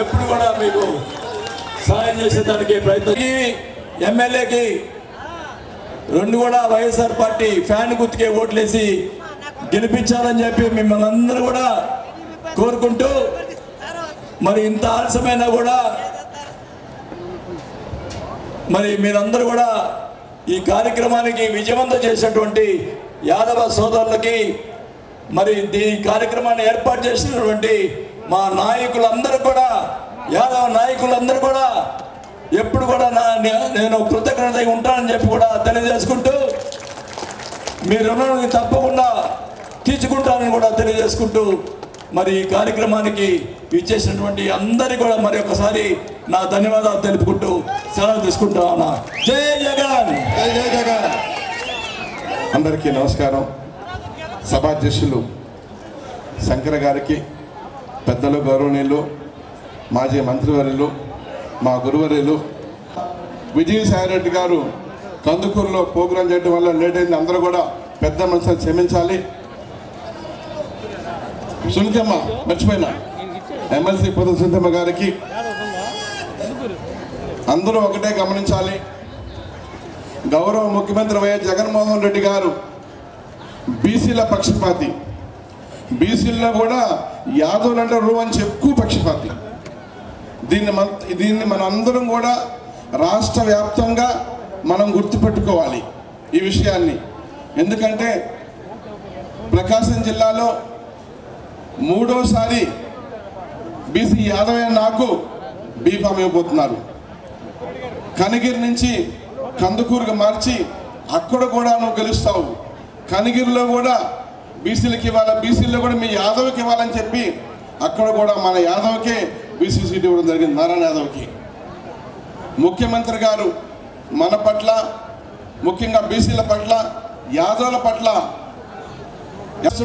ఎప్పుడు కూడా మీకు సహాయం చేసేదానికి ప్రయత్నం. ఎమ్మెల్యేకి రెండు కూడా వైఎస్ఆర్ పార్టీ ఫ్యాన్ గుర్తుకే ఓట్లేసి గెలిపించాలని చెప్పి మిమ్మల్ని అందరూ కూడా కోరుకుంటూ మరి ఇంత ఆలస్యమైనా కూడా మరి మీరందరూ కూడా ఈ కార్యక్రమానికి విజయవంతం చేసినటువంటి యాదవ సోదరులకి మరి ఈ కార్యక్రమాన్ని ఏర్పాటు చేసినటువంటి మా నాయకులందరూ కూడా యాదవ నాయకులందరూ కూడా ఎప్పుడు కూడా నా నేను కృతజ్ఞత ఉంటానని చెప్పి కూడా తెలియజేసుకుంటూ మీ రుణాన్ని తప్పకుండా తీర్చుకుంటానని కూడా తెలియజేసుకుంటూ మరి ఈ కార్యక్రమానికి ఇచ్చేసినటువంటి అందరికీ కూడా మరి ఒకసారి నా ధన్యవాదాలు తెలుపుకుంటూ సెలవు తీసుకుంటా ఉన్నా. జై జగన్! జై జై జగన్! అందరికీ నమస్కారం. సభాధ్యక్షులు శంకర గారికి పెద్దలు గౌరవనీయులు మాజీ మంత్రివర్యులు మా గురువర్యులు. విజయసాయిరెడ్డి గారు కందుకూరులో ప్రోగ్రాం చేయడం వల్ల లేట్ అయింది. అందరూ కూడా పెద్ద మనుషులు క్షమించాలి. సునీతమ్మ మర్చిపోయినా? ఎమ్మెల్సీ పొద సునీతమ్మ గారికి. అందరూ ఒకటే గమనించాలి. గౌరవ ముఖ్యమంత్రి వైఎస్ జగన్మోహన్ రెడ్డి గారు బీసీల పక్షపాతి. బీసీల్లో కూడా యాదవులు అంటారు అని ఎక్కువ పక్షపాతి. దీన్ని మన దీన్ని మన అందరం కూడా రాష్ట్ర వ్యాప్తంగా మనం గుర్తుపెట్టుకోవాలి ఈ విషయాన్ని. ఎందుకంటే ప్రకాశం జిల్లాలో మూడోసారి బీసీ యాదవయ్య నాకు బీఫామ్ ఇవ్వబోతున్నారు. కనిగిరి నుంచి కందుకూరుగా మార్చి అక్కడ కూడా నువ్వు గెలుస్తావు. కనిగిరిలో కూడా బీసీలకి ఇవ్వాలి? బీసీలో కూడా మీ యాదవ్కి ఇవ్వాలని చెప్పి అక్కడ కూడా మన యాదవ్కే బీసీ సీట్ ఇవ్వడం జరిగింది నారాయణ యాదవ్కి. ముఖ్యమంత్రి గారు మన పట్ల ముఖ్యంగా బీసీల పట్ల యాదవుల పట్ల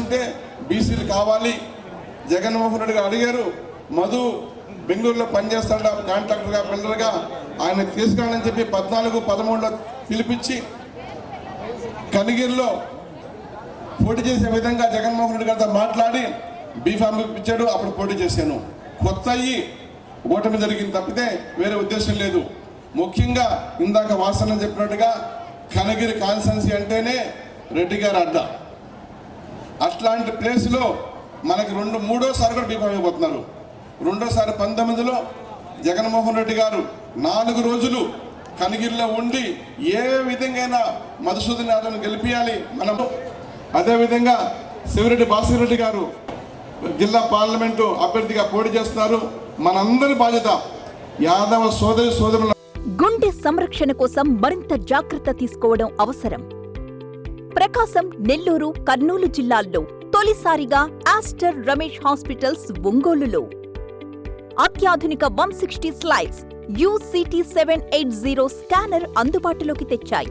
ఉంటే బీసీలు కావాలి. జగన్మోహన్ రెడ్డి గారు అడిగారు మధు బెంగళూరులో పనిచేస్తాడ? కాంట్రాక్టర్గా బిల్డర్గా ఆయన తీసుకురానని చెప్పి పద్నాలుగు పదమూడులో పిలిపించి కనిగిరిలో పోటీ చేసే విధంగా జగన్మోహన్ రెడ్డి గారితో మాట్లాడి బీఫామ్ ఇప్పించాడు అప్పుడు పోటీ చేశాను. కొత్త అయ్యి ఓటమి జరిగింది తప్పితే వేరే ఉద్దేశం లేదు. ముఖ్యంగా ఇందాక వాసన చెప్పినట్టుగా కనగిరి కాన్సెన్సీ అంటేనే రెడ్డి గారు అడ్డా. అట్లాంటి ప్లేస్లో మనకి రెండు మూడోసారి కూడా బీఫామ్ అయిపోతున్నారు రెండోసారి పంతొమ్మిదిలో జగన్మోహన్ రెడ్డి గారు నాలుగు రోజులు కనగిరిలో ఉండి ఏ విధంగా మధుసూదన్ యాదవ్ను గెలిపించాలి మనం అదేవిధంగా శివరెడ్డి భాస్కర్ గారు జిల్లా పార్లమెంటు అభ్యర్థిగా పోటీ చేస్తున్నారు. మనందరి బాధ్యత యాదవ సోదరి సోదరుల గుండె సంరక్షణ కోసం మరింత జాగ్రత్త తీసుకోవడం అవసరం. ప్రకాశం నెల్లూరు కర్నూలు జిల్లాల్లో తొలిసారిగా ఆస్టర్ రమేష్ హాస్పిటల్స్ ఒంగోలులో. అత్యాధునిక one sixty slides UCT seven eight zero scanner అందుబాటులోకి తెచ్చాయి.